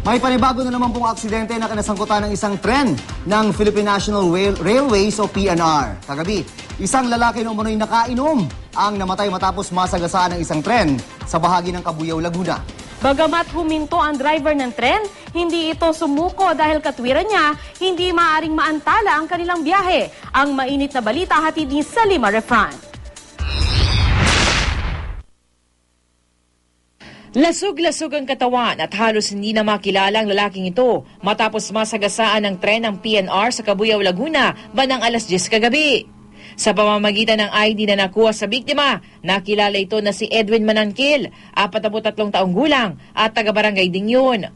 May panibago na naman pong aksidente na kinasangkutan ng isang tren ng Philippine National Rail- Railways o PNR. Kagabi, isang lalaki na umunoy nakainom ang namatay matapos masagasaan ng isang tren sa bahagi ng Cabuyao, Laguna. Bagamat huminto ang driver ng tren, hindi ito sumuko dahil katwiran niya, hindi maaring maantala ang kanilang biyahe. Ang mainit na balita hatid ni Salima Refran. Lasog-lasog ang katawan at halos hindi na makilala ang lalaking ito matapos masagasaan ng tren ng PNR sa Cabuyao, Laguna banang alas 10 kagabi. Sa pamamagitan ng ID na nakuha sa biktima, nakilala ito na si Edwin Manangkil, 43 taong gulang at taga-barangay din yun.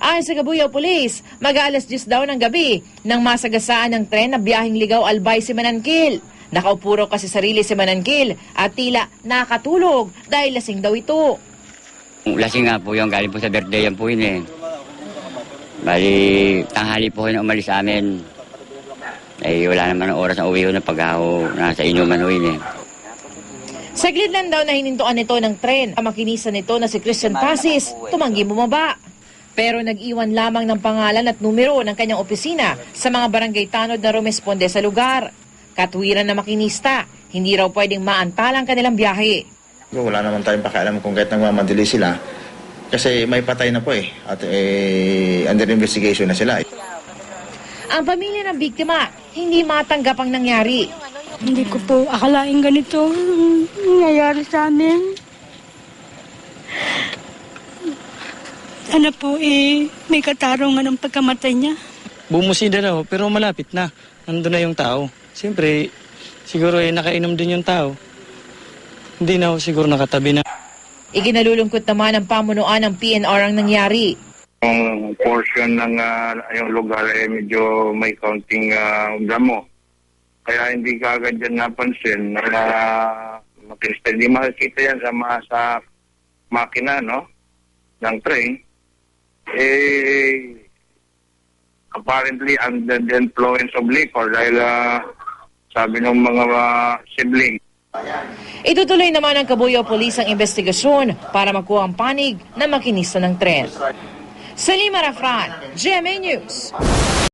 Ayon sa Cabuyao Police, mag-aalas 10 daw ng gabi nang masagasaan ng tren na biyaheng ligaw Albay si Manangkil. Nakaupo raw kasi sarili si Manangkil at tila nakatulog dahil lasing daw ito. Lasing nga po yung galing po sa birthday yan po yun eh. Bali, tanghali po yun umalis amin. Eh, wala naman ang oras na uwi ko na pag ako nasa inuman ho yun eh. Saglit lang daw na hinintuan nito ng tren. Ang makinisa nito na si Christian Pasis, tumanggi bumaba. Pero nag-iwan lamang ng pangalan at numero ng kanyang opisina sa mga barangay tanod na rumesponde sa lugar. Katwiran na makinista, hindi raw pwedeng maantala ang kanilang biyahe. Wala naman tayong pakialam kung kahit nagmamadali sila. Kasi may patay na po eh. At eh, under investigation na sila. eh. Ang pamilya ng biktima, hindi matanggap ang nangyari. Hindi ko po akalain ganito ang nangyayari sa amin. Sana po eh, may katarungan ang pagkamatay niya. bumusida raw, pero malapit na. Nandun na yung tao. Siyempre, siguro eh, nakainom din yung tao. Hindi na ako siguro nakatabi na. Iginalulungkot naman ng pamunuan ng PNR ang nangyari. Yung portion ng ah, yung lugar ay medyo may counting uh, damo. Kaya hindi ka agad dyan napansin na uh, makinista. Hindi makikita yan sa, mga sa makina no? ng train. Eh, apparently under the influence of liquor dahil ah, sabi ng mga uh, sibling Itutuloy naman ng Cabuyao Police ang investigasyon para makuha ang panig ng makinista ng tren. Salima Rafran, GMA News.